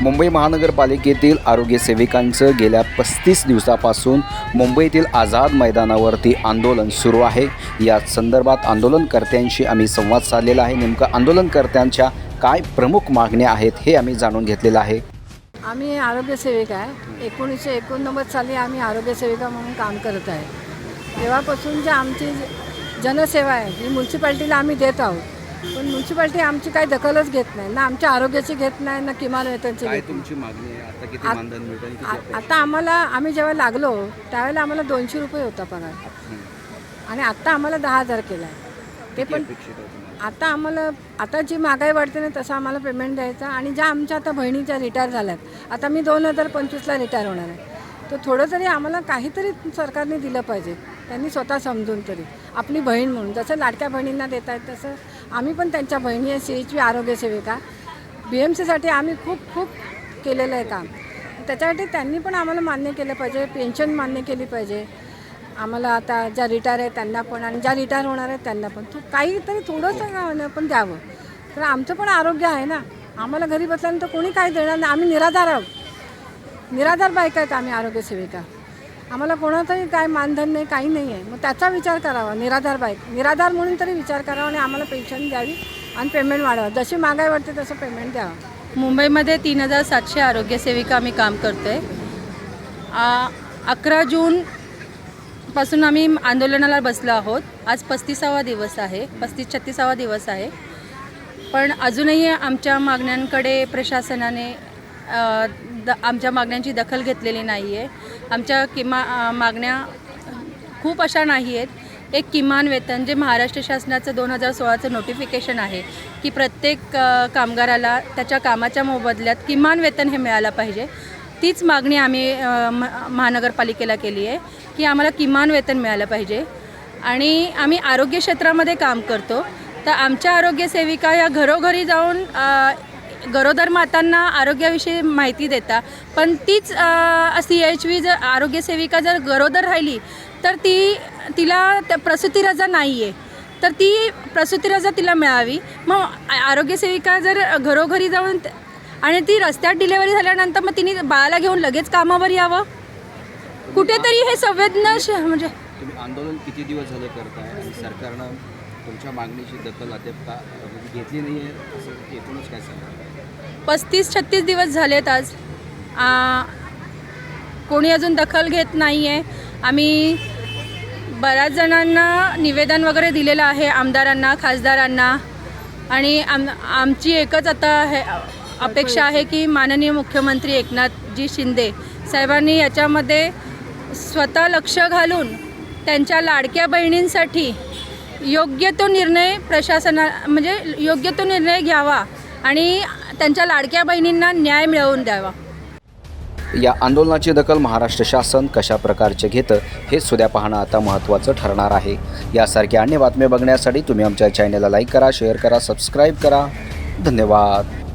मुंबई महानगरपालिकेतील आरोग्य सेविकांचं गेल्या पस्तीस दिवसापासून मुंबईतील आझाद मैदानावरती आंदोलन सुरू आहे. या संदर्भात आंदोलनकर्त्यांशी आम्ही संवाद साधलेला आहे. नेमकं आंदोलनकर्त्यांच्या काय प्रमुख मागण्या आहेत हे आम्ही जाणून घेतलेलं आहे. आम्ही आरोग्यसेविका आहे. एकोणीसशे एकोणनव्वद साली आम्ही आरोग्यसेविका म्हणून काम करत आहे. तेव्हापासून जे आमची जनसेवा आहे ही म्युन्सिपाल्टीला आम्ही देत आहोत. पण म्युन्सिपाल्टी आमची काही दखलच घेत नाही. ना आमच्या आरोग्याची घेत नाही ना किमान वेतनची घेत तुमची मागणी आहे? आता किती मानधन मिळेल किती आ-? आता आम्हाला आम्ही जेव्हा लागलो त्यावेळेला आम्हाला दोनशे रुपये होता पगार. हं. आणि आत्ता आम्हाला दहा हजार केला आहे ते किती पण अपेक्षित आहे तुम्हाला? आता आम्हाला आता जी महागाई वाढते ना तसं आम्हाला पेमेंट द्यायचं आणि ज्या आमच्या आता बहिणीच्या रिटायर झाल्यात आता मी दोन हजार पंचवीसला रिटायर होणार आहे. तर थोडं तरी आम्हाला काहीतरी सरकारने दिलं पाहिजे त्यांनी स्वतः समजून तरी. आपली बहीण म्हणून जसं लाडक्या बहिणींना देत आहेत तसं आम्ही पण त्यांच्या बहिणी आहे सी एच पी आरोग्य सेविका. बी एम सीसाठी आम्ही खूप खूप केलेलं आहे काम. त्याच्यासाठी त्यांनी पण आम्हाला मान्य केलं पाहिजे पेन्शन मान्य केली पाहिजे. आम्हाला आता ज्या रिटायर आहे त्यांना पण आणि ज्या रिटायर होणार आहेत त्यांना पण. तो काहीतरी थोडंसं पण द्यावं. तर आमचं पण आरोग्य आहे ना. आम्हाला घरी बसल्यानंतर कोणी काही देणार नाही. आम्ही निराधार आहोत. निराधार बायका आहेत आम्ही आरोग्य सेविका. आम्हाला कोणाचंही काय मानधन नाही काही नाही आहे. मग त्याचा विचार करावा निराधार बाईक निराधार म्हणून तरी विचार करावा आणि आम्हाला पेन्शन द्यावी आणि पेमेंट वाढवा. जशी महागाई वाटते तसं पेमेंट द्यावं. मुंबईमध्ये तीन हजार सातशे आरोग्यसेविका आम्ही काम करतो आहे अकरा जून पासून आम्ही आंदोलनाला बसलो आहोत. आज पस्तीसावा दिवस आहे पस्तीस छत्तीसावा दिवस आहे. पण अजूनही आमच्या मागण्यांकडे प्रशासनाने द आमच्या मागण्यांची दखल घेतलेली नाही आहे आमच्या किमा मागण्या खूप अशा नाही आहेत एक किमान वेतन जे महाराष्ट्र शासनाचं दोन हजार सोळाचं नोटिफिकेशन आहे की प्रत्येक कामगाराला त्याच्या कामाच्या मोबदल्यात किमान वेतन हे मिळालं पाहिजे. तीच मागणी आम्ही म- महानगरपालिकेला केली आहे की आम्हाला किमान वेतन मिळालं पाहिजे. आणि आम्ही आरोग्य क्षेत्रामध्ये काम करतो. तर आमच्या आरोग्यसेविका या घरोघरी जाऊन गरोदर मातांना आरोग्याविषयी माहिती देता. पण तीच सी एच व्ही जर आरोग्यसेविका जर गरोदर राहिली तर ती तिला त्या प्रसूती रजा नाही आहे तर ती प्रसूती रजा तिला मिळावी. मग आरोग्यसेविका जर घरोघरी जाऊन आणि ती रस्त्यात डिलेवरी झाल्यानंतर मग तिने बाळाला घेऊन लगेच कामावर यावं? कुठेतरी हे संवेदनश म्हणजे तुम्ही आंदोलन किती दिवस झालं करताय आणि सरकारनं तुमच्या मागणीची दखल अद्याप का घेतली नाही आहे असं एकूणच काय सांगा पस्तीस छत्तीस दिवस झालेत आज. आ, कोणी अजून दखल घेत नाही आहे आम्ही बऱ्याच जणांना निवेदन वगैरे दिलेलं आहे आमदारांना खासदारांना. आणि आम आमची एकच आता हे अपेक्षा आहे की माननीय मुख्यमंत्री एकनाथजी शिंदे साहेबांनी याच्यामध्ये स्वतः लक्ष घालून त्यांच्या लाडक्या बहिणींसाठी योग्य तो निर्णय प्रशासना म्हणजे योग्य तो निर्णय घ्यावा आणि त्यांच्या लाडक्या बहिणींना न्याय मिळवून द्यावा. या आंदोलनाची दखल महाराष्ट्र शासन कशा प्रकारचे घेतं हे सुद्या पाहणं आता महत्त्वाचं ठरणार आहे. यासारख्या अन्य बातम्या बघण्यासाठी तुम्ही आमच्या चॅनलला लाईक करा शेअर करा सबस्क्राईब करा. धन्यवाद.